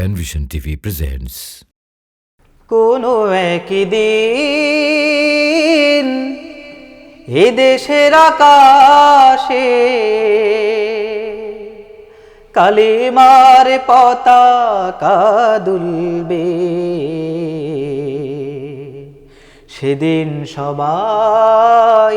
Penvision TV presents কোনো একদিন এ দেশের আকাশে কালিমার পতাকা দুলবে। সেদিন সবাই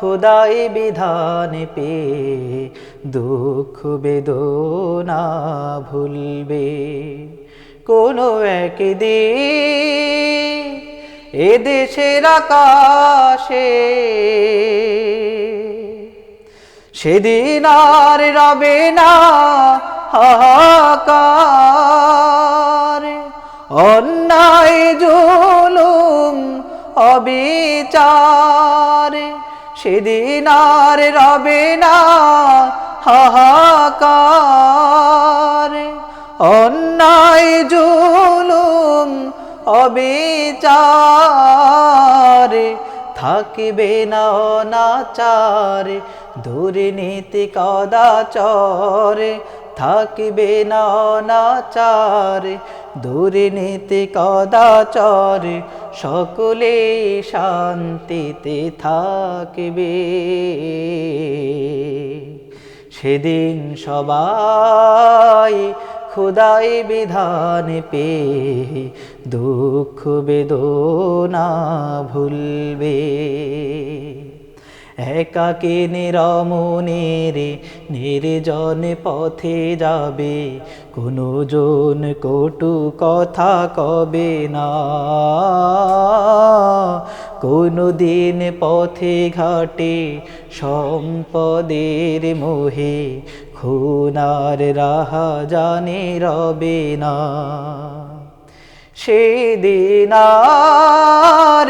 খোদাই বিধান পে, দুঃখ বেদনা ভুলবে। কোনো একদিন এ দেশের আকাশে, সেদিন আর রবে না হাহাকার। অন্যায় জুলুম, অবিচার সেদিন আর রবে না হাহাকার। অন্যায় জুলুম অবিচার। থাকিবে না অনাচার দুর্নীতি কদাচর। থাকিবে না অনাচার দুর্নীতি কদাচর সকলে শান্তিতে থাকবে। সেদিন সবাই খুদাই বিধান পে দুঃখ বেদনা ভুলবে। একাকে নিরমনের নির্জন পথে যাবে কোনো জন কটু কথা কবে না। কোনো দিন পথে ঘাটে সম্পদের মোহে, খুনার রাহা জানে রবে না। সেদিন আর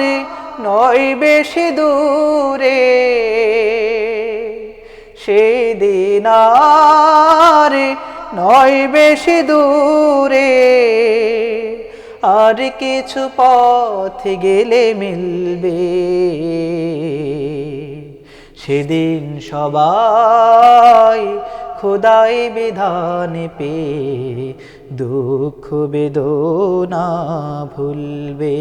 নয় বেশি দূরে। সেদিন নয় বেশি দূরে। আর কিছু পথ গেলে মিলবে। সেদিন সবাই খোদাই বিধান পে দুঃখ বেদনা ভুলবে।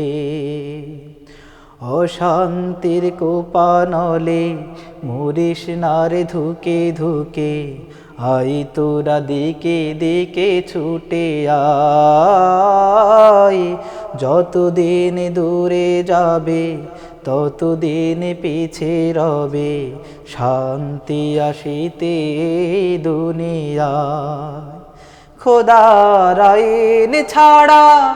অশান্তির কোপানলে মরিস নারে ধুকে ধুকে, আই তোরা দিকে দিকে ছুটে আয়। যতদিন দূরে যাবে, ততদিন পিছে রবে, শান্তি আসিতে দুনিয়া খোদার আইন ছাড়া